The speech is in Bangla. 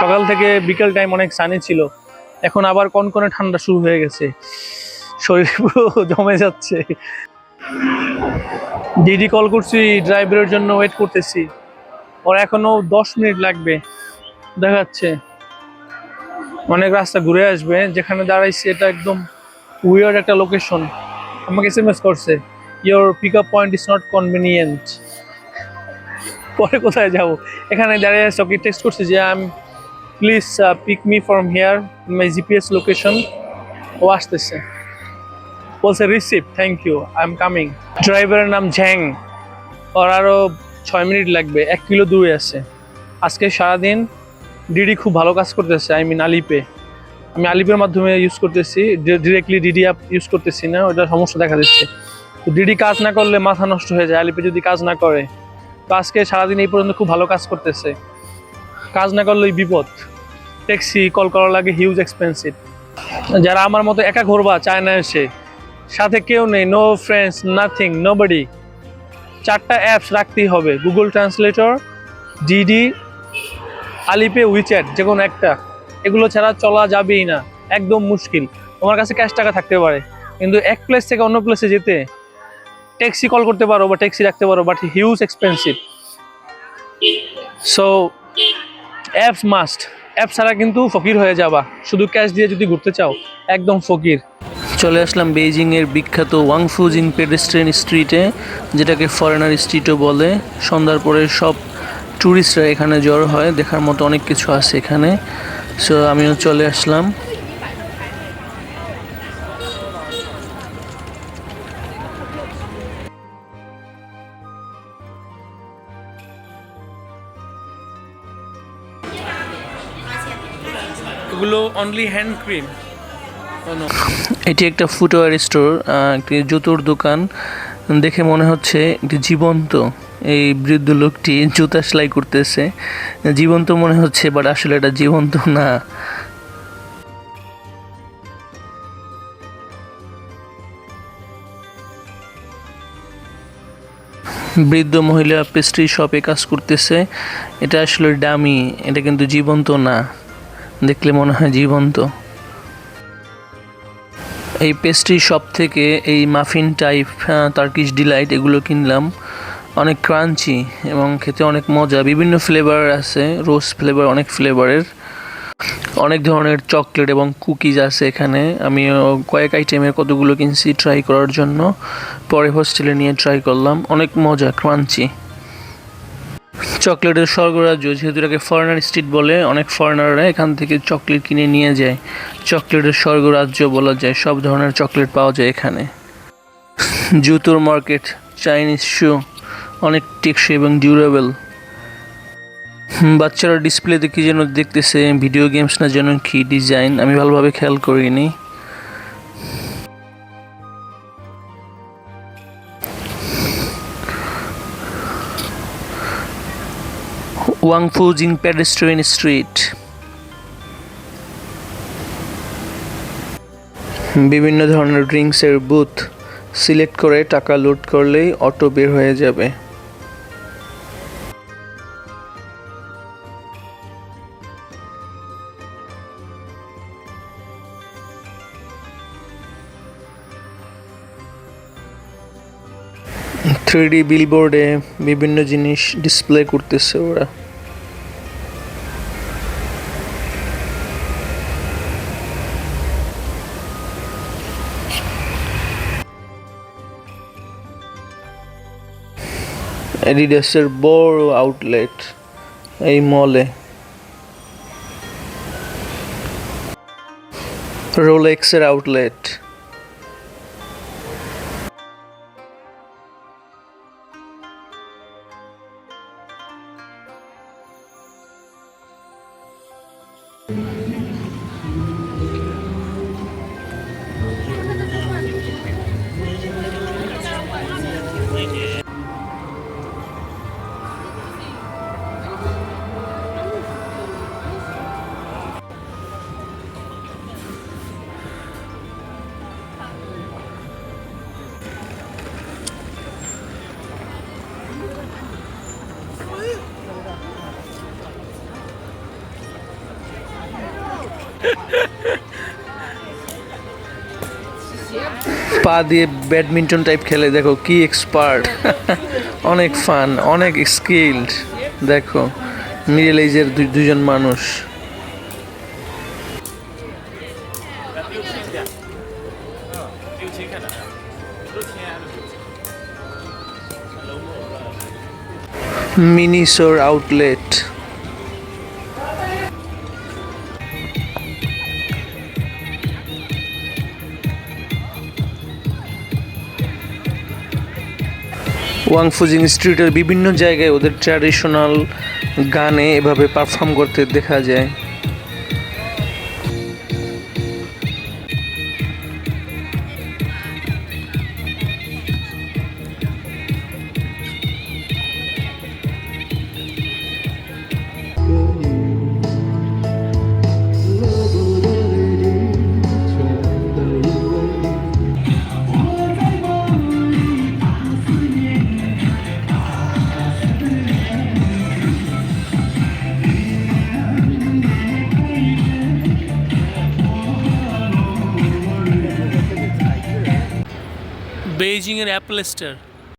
সকাল থেকে বিকেল টাইম অনেক সানি ছিল। এখন আবার কনকনে ঠান্ডা শুরু হয়ে গেছে। শরীর পুরো জমে যাচ্ছে। ডিডি কল করছি ড্রাইভারের জন্য ওয়েট করতেছি। ওর এখনও দশ মিনিট লাগবে। দেখাচ্ছে। অনেক রাস্তা ঘুরে আসবে। যেখানে দাঁড়াইছি এটা একদম উইয়ার্ড একটা লোকেশন আমাকে এস এম এস করছে your pick up point is not convenient পরে কোথায় যাব? এখানে দাঁড়িয়ে আছে, ওকে টেক্সট করছে যে I please pick me from here my GPS location ও আসতেছে। বলছে receive thank you I am coming ড্রাইভারের নাম ঝ্যাং ওর আরও ছয় মিনিট লাগবে, এক কিলো দূরে আছে। আজকে সারাদিন ডিডি খুব ভালো কাজ করতেছে আই মিন আলিপে আমি আলিপের মাধ্যমে ইউজ করতেছি ডিরেক্টলি ডিডি অ্যাপ ইউজ করতেছি না ওটা সমস্যা দেখা দিচ্ছে। তো ডিডি কাজ না করলে মাথা নষ্ট হয়ে যায় আলিপে যদি কাজ না করে। তো আজকে সারাদিন এই পর্যন্ত খুব ভালো কাজ করতেছে। কাজ না করলেই বিপদ। ট্যাক্সি, কল করা লাগে হিউজ এক্সপেন্সিভ যারা আমার মতো একা ঘুরবা চায় না এসে, সাথে কেউ নেই no friends nothing nobody চারটা অ্যাপস রাখতেই হবে Google translator DiDi Alipay WeChat যে কোনো একটা। এগুলো ছাড়া চলা যাবেই না, একদম মুশকিল। তোমার কাছে ক্যাশ টাকা থাকতে পারে, কিন্তু এক প্লেস থেকে অন্য প্লেসে যেতে, ট্যাক্সি কল করতে পারো বা ট্যাক্সি রাখতে পারো but huge expensive so apps must app ছাড়া কিন্তু ফকির হয়ে যাবা। শুধু ক্যাশ দিয়ে যদি ঘুরতে চাও, একদম ফকির। চলে আসলাম বেইজিংয়ের বিখ্যাত ওয়াংফুজিং পেডেস্ট্রেন স্ট্রিটে যেটাকে ফরেনার স্ট্রিটও বলে। সন্ধ্যার পরে সব ট্যুরিস্টরা এখানে জড়ো হয়, দেখার মতো অনেক কিছু আছে এখানে। সো আমিও চলে আসলাম। এগুলো অনলি হ্যান্ড ক্রিম এটি একটা ফুটওয়ার স্টোর একটি জুতোর দোকান। দেখে মনে হচ্ছে একটি জীবন্ত। এই বৃদ্ধ লোকটি জুতা সেলাই করতেছে। জীবন্ত মনে হচ্ছে বাট আসলে এটা জীবন্ত না। বৃদ্ধ মহিলা পেস্ট্রি শপে কাজ করতেছে। এটা আসলে ডামি এটা কিন্তু জীবন্ত না। দেখলে মনে হয় জীবন্ত। এই পেস্ট্রি শপ থেকে এই মাফিন টাইপ টার্কিশ ডিলাইট এগুলো কিনলাম। অনেক ক্রাঞ্চি এবং খেতে অনেক মজা। বিভিন্ন ফ্লেভার আছে রোজ ফ্লেভার অনেক ফ্লেভারের অনেক ধরনের চকলেট এবং কুকিজ আছে এখানে। আমি কয়েক আইটেমের কতগুলো কিনছি ট্রাই করার জন্য। পরে হোস্টেলে নিয়ে ট্রাই করলাম। অনেক মজা ক্রাঞ্চি চকলেটের স্বর্গরাজ্য, যেহেতু এটাকে ফরেনার স্ট্রিট বলে, অনেক ফরেনাররা এখান থেকে চকলেট কিনে নিয়ে যায়। চকলেটের স্বর্গরাজ্য বলা যায়, সব ধরনের চকলেট পাওয়া যায় এখানে। জুতোর মার্কেট চাইনিজ শু অনেক টেকসই এবং ডিউরেবল বাচ্চারা ডিসপ্লেতে কি যেন দেখতেছে ভিডিও গেমস না যেন কি ডিজাইন আমি ভালোভাবে খেয়াল করিনি। ওয়াংফু জিং প্যাডেস্ট্রিয়ান স্ট্রিট বিভিন্ন ধরনের ড্রিঙ্কসের বুথ সিলেক্ট করে টাকা লোড করলেই অটো বের হয়ে যাবে। থ্রি ডি বিলবোর্ডে বিভিন্ন জিনিস ডিসপ্লে করতেছে ওরা। অ্যাডিডাসের বড় আউটলেট এই মলে রোলেক্সের আউটলেট পা দিয়ে ব্যাডমিন্টন টাইপ খেলে, দেখো কি এক্সপার্ট অনেক ফান অনেক স্কিল্ড দেখো মিডল এজের দুজন মানুষ। মিনিসোর আউটলেট ওয়াংফুজিং স্ট্রিটের বিভিন্ন জায়গায় ওদের ট্র্যাডিশনাল গানে এভাবে পারফর্ম করতে দেখা যায়। বেইজিংয়ের অ্যাপল স্টার